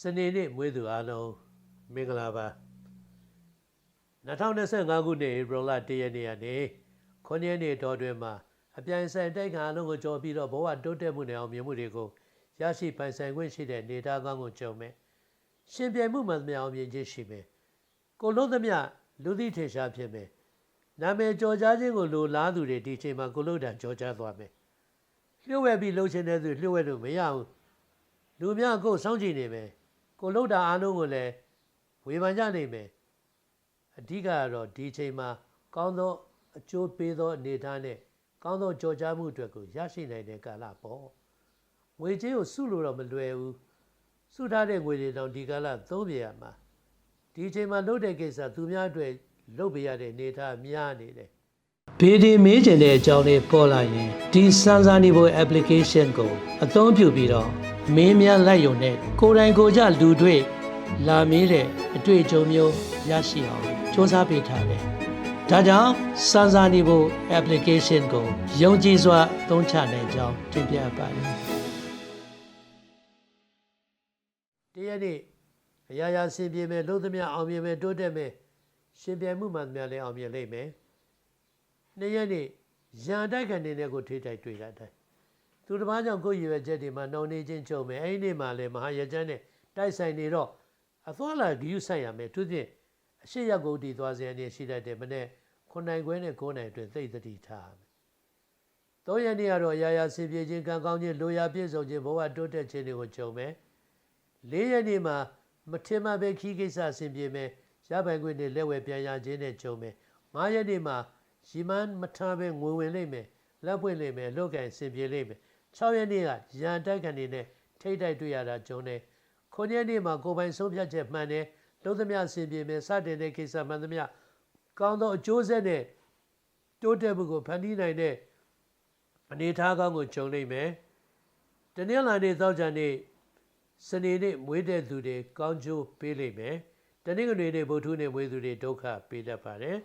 စနေနေ့မွေးသူအားလုံးမင်္ဂလာပါ2025ခုနှစ်ဧပြီလ1ရက်နေ့ကနေ9ရက်နေ့တော်တွင်မှာအပြိုင်ဆိုင်တိုက်ခံအလုံးကိုကြော်ပြီးတော့ဘဝတိုးတက်မှုနဲ့အောင်မြင်မှုတွေကိုရရှိပိုင်ဆိုင်ခွင့်ရှိတဲ့နေသားကောင်းကိုကြုံမယ်ရှင်ပြိုင်မှုမှန်သမျှအောင်မြင်ခြင်းရှိမယ်ကိုလုံးသမျှလူသိထင်ရှားဖြစ်မယ်နာမည်ကြော်ကြားခြင်းကိုလိုလားသူတွေဒီချိန်မှာကိုလို့တန်ကြော်ကြားသွားမယ်လျှို့ဝှက်ပြီးလှုပ်ရှင်တဲ့သူလျှို့ဝှက်လို့မရဘူးလူများကိုယ်စောင့်ကြည့်နေမယ် ကိုလုတ်တာအားလုံးကိုလည်းဝေဖန်ကြနိုင်မယ်အဓိကကတော့ဒီချိန်မှာ ကောင်းသောအကျိုးပေးသောအနေအထားနဲ့ကောင်းသောကြော်ကြားမှုအတွက်ကိုရရှိနိုင်တဲ့ကာလပေါ့ငွေကြေးကိုစုလို့တော့မလွယ်ဘူးစုထားတဲ့ငွေတွေတောင်ဒီကာလသုံးပြရမှာဒီချိန်မှာလုပ်တဲ့ကိစ္စသူများအတွက်လုပ်ပေးရတဲ့အနေအထားများနေတယ်ဘေးဒီမေးချင်တဲ့အကြောင်းလေးပေါ်လာရင်ဒီစမ်းစာနေဖို့ application ကိုအသုံးပြုပြီးတော့ မင်းများလိုက်ရုံနဲ့ကိုယ်တိုင်ကိုယ်ကြလူတွေ့လာမေးတဲ့အတွေ့အကြုံမျိုးရရှိအောင်စူးစမ်းပေးထားတယ်။ဒါကြောင့်စမ်းစာနေဖို့ application ကိုယုံကြည်စွာသုံးချနိုင်ကြောင်းတင်ပြပါတယ်။တရားနေ့အရာရာဆင်ပြေမယ်လို့သမျှအောင်မြင်မယ်တိုးတက်မယ်ရှင်ပြိုင်မှုမှန်သမျှလည်းအောင်မြင်လိမ့်မယ်။နေ့ရက်နေ့ရန်တိုက်ခံနေတဲ့ကိုထိတိုက်တွေ့တာတိုင်း သူတစ်ပါးကြောင့်ကိုယ့်ရည်ရွယ်ချက်တွေမှာနှောင့်နှေးခြင်းချုပ်မယ်အဲ့ဒီနေ့မှာလည်းမဟာရကျမ်းနဲ့တိုက်ဆိုင်နေတော့အသွားလာဂယုဆိုင်ရမယ်သူဖြင့်အရှိရကုတ်တီသွားစဉ်အနေရှိတတ်တယ်မနေ့ခုနိုင်ခွဲနဲ့9နိုင်အတွင်းသိသတိထားမယ်။သုံးရက်နေ့ကတော့ရာရာစင်ပြေခြင်းကံကောင်းခြင်းလိုရာပြည့်စုံခြင်းဘဝတိုးတက်ခြင်းတွေကိုကြုံမယ်။လေးရက်နေ့မှာမထင်မှပဲခီးကိစ္စဆင်ပြေမယ်ရပိုင်ခွင့်နဲ့လက်ဝဲပြန်ရခြင်းနဲ့ကြုံမယ်။ငါးရက်နေ့မှာရီမန်းမထားပဲငွေဝင်လိမ့်မယ်လက်ပွင့်လိမ့်မယ်လောက်ကင်ဆင်ပြေလိမ့်မယ် 6ရက်နေ့ကရန်တိုက်ခံနေနဲ့ထိတ်တိုက်တွေ့ရတာကြုံတယ်9ရက်နေ့မှာကိုပိုင်ဆုံးဖြတ်ချက်မှန်တယ်လုံးသမျှဆင်ပြေမယ်စတင်တဲ့ကိစ္စမှန်သမျှကောင်းသောအကျိုးဆက်နဲ့တိုးတက်မှုကိုဖန်တီးနိုင်တဲ့အနေအထားကောင်းကိုကြုံနိုင်မယ်တနင်္လာနေ့သောကြနေ့စနေနေ့မွေးတဲ့သူတွေကောင်းကျိုးပေးလိမ့်မယ်တနင်္ဂနွေနေ့ဗုဒ္ဓဟူးနေ့မွေးသူတွေဒုက္ခပေးတတ်ပါတယ်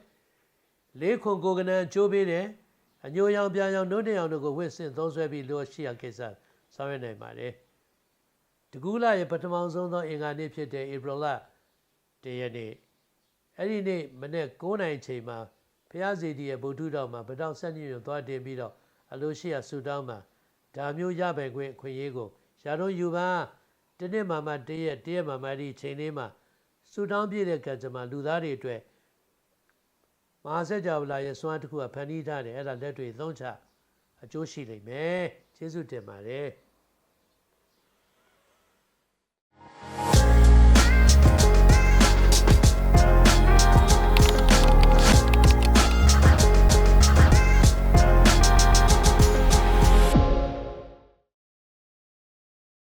လေးခွန်ကိုကနန်ကျိုးပေးတယ် အညိုရောင်ပြန်ရောင်နှုတ်တဲ့ရောင်တို့ကိုဝစ်ဆင့်သုံးဆွဲပြီးလို့ရှိရကိစ္စဆောင်ရွက်နိုင်ပါတယ်။တကူးလာရဲ့ပထမဆုံးသောအင်္ဂါနေ့ဖြစ်တဲ့ဧပြီလတရက်နေ့အဲ့ဒီနေ့မနေ့9နိုင်ချိန်မှာဖျားစီတီရဲ့ဗုဒ္ဓတော်မှာဗတောင်ဆက်ညွန့်သွားတင်ပြီးတော့အလိုရှိရဆူတောင်းမှာဒါမျိုးရပိုင်ခွင့်အခွင့်အရေးကိုရာတို့ယူပါတနေ့မှမှတရက်တရက်မှမှဒီချိန်လေးမှာဆူတောင်းပြည့်တဲ့ကံကြမ္မာလူသားတွေအတွက် မဟာစัจ java လာရဲ့စွမ်းတစ်ခုကဖန်တီးထားတယ်အဲ့ဒါလက်တွေသုံးချအကျိုးရှိလိမ့်မယ်ကျေးဇူးတင်ပါတယ်